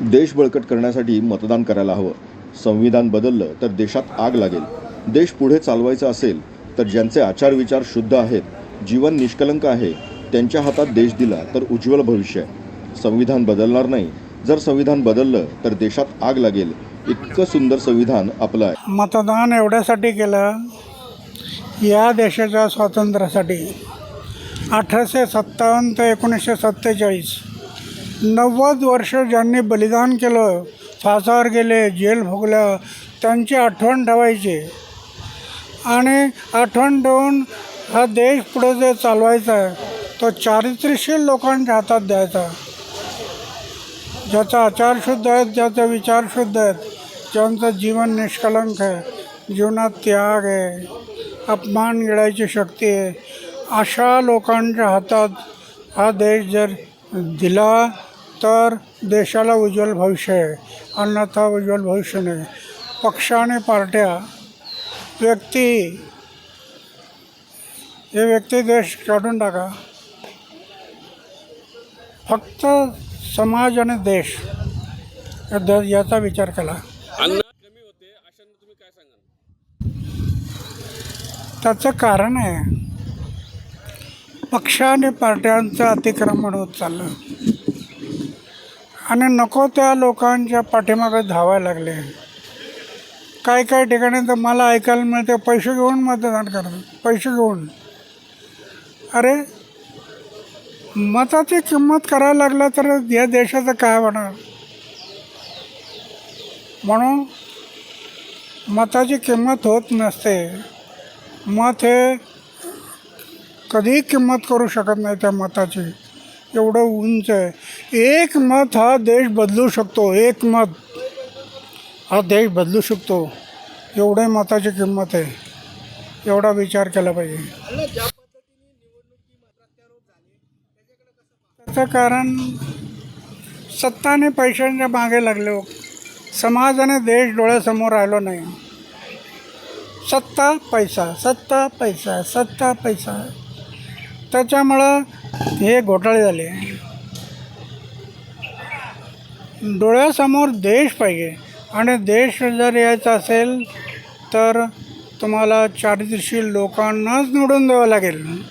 देश बळकट करण्यासाठी मतदान करायला हवं. संविधान बदललं तर देशात आग लागेल. देश पुढे चालवायचा असेल तर ज्यांचे आचार विचार शुद्ध आहेत जीवन निष्कलंक आहे त्यांच्या हातात देश दिला तर उज्ज्वल भविष्य आहे. संविधान बदलणार नाही. जर संविधान बदललं तर देशात आग लागेल. इतकं सुंदर संविधान आपलं आहे. मतदान एवढ्यासाठी केलं या देशाच्या स्वातंत्र्यासाठी. अठराशे सत्तावन्न ते एकोणीसशे सत्तेचाळीस नव्वद वर्ष ज्यांनी बलिदान केलं फासावर गेले जेल भोगल्या त्यांची आठवण ठेवायची. आणि आठवण ठेवून हा देश पुढे जे चालवायचा आहे तो चारित्र्यशील लोकांच्या हातात द्यायचा. ज्याचा आचार शुद्ध आहेत ज्याचा विचार शुद्ध आहेत ज्यांचं जीवन निष्कलंक आहे जीवनात त्याग आहे अपमान गिळायची शक्ती आहे अशा लोकांच्या हातात हा देश जर दिला तर देशाला उज्ज्वल भविष्य आहे. अन्यथा उज्ज्वल भविष्य नाही. पक्ष आणि पार्ट्या व्यक्ती हे व्यक्ती देश काढून टाका. फक्त समाज आणि देश याचा विचार केला. त्याचं कारण आहे पक्ष आणि पार्ट्यांचं अतिक्रमण होत चाललं. आणि नको त्या लोकांच्या पाठीमागे धावायला लागले. काही काही ठिकाणी तर मला ऐकायला मिळते पैसे घेऊन मतदान करतात पैसे घेऊन. अरे मताची किंमत करायला लागला तर या देशाचं काय होणार? म्हणून मताची किंमत होत नसते. मत हे कधीही किंमत करू शकत नाही त्या मताची. एवढं उंच आहे. एक मत हा देश बदलू शकतो एक मत. हा देश बदलू शकतो. एवढे मताची किंमत आहे. एवढा विचार केला पाहिजे. त्याचं कारण सत्ताने पैशांच्या मागे लागले हो. समाजाने देश डोळ्यासमोर राहिलो नाही. सत्ता पैसा सत्ता पैसा सत्ता पैसा. त्याच्यामुळं हे घोटाळे झाले. डोळ्यासमोर देश पाहिजे. आणि देश जर यायचा असेल तर तुम्हाला चारित्र्यशील लोकांनाच निवडून द्यावं लागेल.